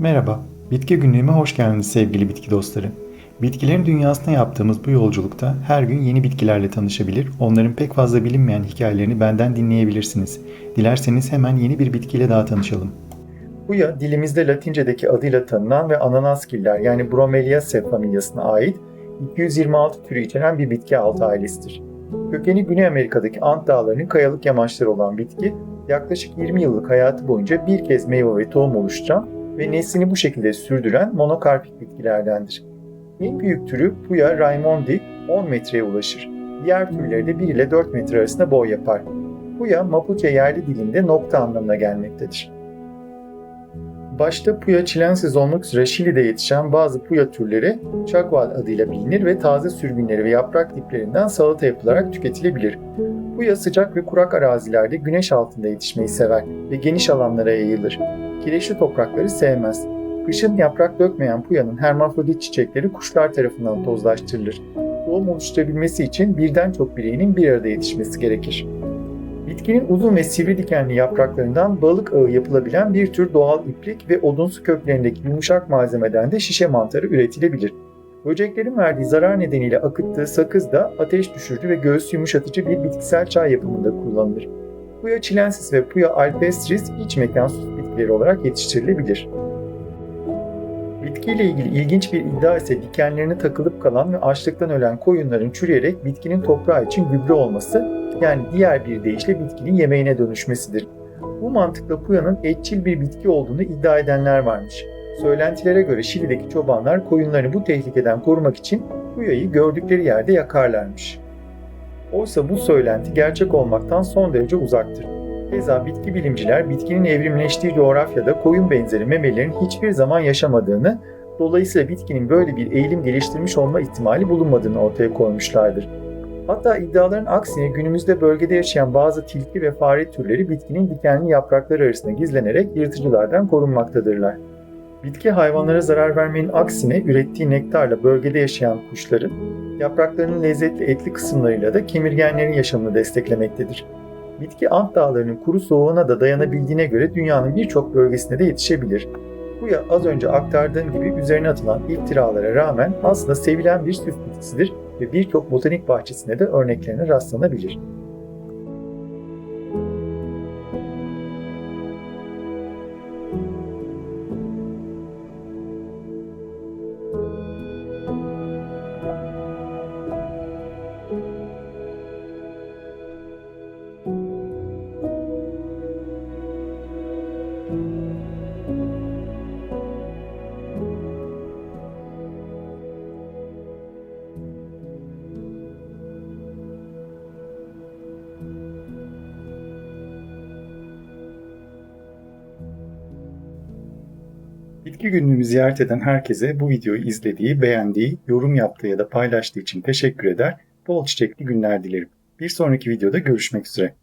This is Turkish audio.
Merhaba, Bitki Günlüğü'me hoş geldiniz sevgili bitki dostları. Bitkilerin dünyasına yaptığımız bu yolculukta her gün yeni bitkilerle tanışabilir, onların pek fazla bilinmeyen hikayelerini benden dinleyebilirsiniz. Dilerseniz hemen yeni bir bitkiyle daha tanışalım. Huya, dilimizde Latince'deki adıyla tanınan ve ananaskiller yani Bromeliaceae familyasına ait 226 türü içeren bir bitki altı ailesidir. Kökeni Güney Amerika'daki Ant Dağları'nın kayalık yamaçları olan bitki, yaklaşık 20 yıllık hayatı boyunca bir kez meyve ve tohum oluşturan ve neslini bu şekilde sürdüren monokarpik bitkilerdendir. En büyük türü Puya raimondi 10 metreye ulaşır. Diğer türleri de 1 ile 4 metre arasında boy yapar. Puya, Mapuche yerli dilinde nokta anlamına gelmektedir. Başta Puya chilensis olmak üzere Şili'de yetişen bazı Puya türleri Chagual adıyla bilinir ve taze sürgünleri ve yaprak diplerinden salata yapılarak tüketilebilir. Puya sıcak ve kurak arazilerde güneş altında yetişmeyi sever ve geniş alanlara yayılır. Kireçli toprakları sevmez. Kışın yaprak dökmeyen puyanın hermafrodit çiçekleri kuşlar tarafından tozlaştırılır. Tohum oluşturabilmesi için birden çok bireyin bir arada yetişmesi gerekir. Bitkinin uzun ve sivri dikenli yapraklarından balık ağı yapılabilen bir tür doğal iplik ve odunsu köklerindeki yumuşak malzemeden de şişe mantarı üretilebilir. Böceklerin verdiği zarar nedeniyle akıttığı sakız da ateş düşürücü ve göğüs yumuşatıcı bir bitkisel çay yapımında kullanılır. Puya chilensis ve Puya alpestris iç mekan sus bitkileri olarak yetiştirilebilir. Bitkiyle ilgili ilginç bir iddia ise dikenlerine takılıp kalan ve açlıktan ölen koyunların çürüyerek bitkinin toprağı için gübre olması, yani diğer bir deyişle bitkinin yemeğine dönüşmesidir. Bu mantıkla puyanın etçil bir bitki olduğunu iddia edenler varmış. Söylentilere göre Şili'deki çobanlar koyunlarını bu tehlikeden korumak için puyayı gördükleri yerde yakarlarmış. Oysa bu söylenti gerçek olmaktan son derece uzaktır. Keza bitki bilimciler bitkinin evrimleştiği coğrafyada koyun benzeri memelerin hiçbir zaman yaşamadığını, dolayısıyla bitkinin böyle bir eğilim geliştirmiş olma ihtimali bulunmadığını ortaya koymuşlardır. Hatta iddiaların aksine günümüzde bölgede yaşayan bazı tilki ve fare türleri bitkinin dikenli yaprakları arasında gizlenerek yırtıcılardan korunmaktadırlar. Bitki hayvanlara zarar vermenin aksine ürettiği nektarla bölgede yaşayan kuşların, yapraklarının lezzetli etli kısımlarıyla da kemirgenlerin yaşamını desteklemektedir. Bitki Ant Dağları'nın kuru soğuğuna da dayanabildiğine göre dünyanın birçok bölgesinde de yetişebilir. Bu ya az önce aktardığım gibi üzerine atılan iftiralara rağmen aslında sevilen bir süs bitkisidir ve birçok botanik bahçesinde de örneklerine rastlanabilir. Bitki günlüğümü ziyaret eden herkese bu videoyu izlediği, beğendiği, yorum yaptığı ya da paylaştığı için teşekkür eder, bol çiçekli günler dilerim. Bir sonraki videoda görüşmek üzere.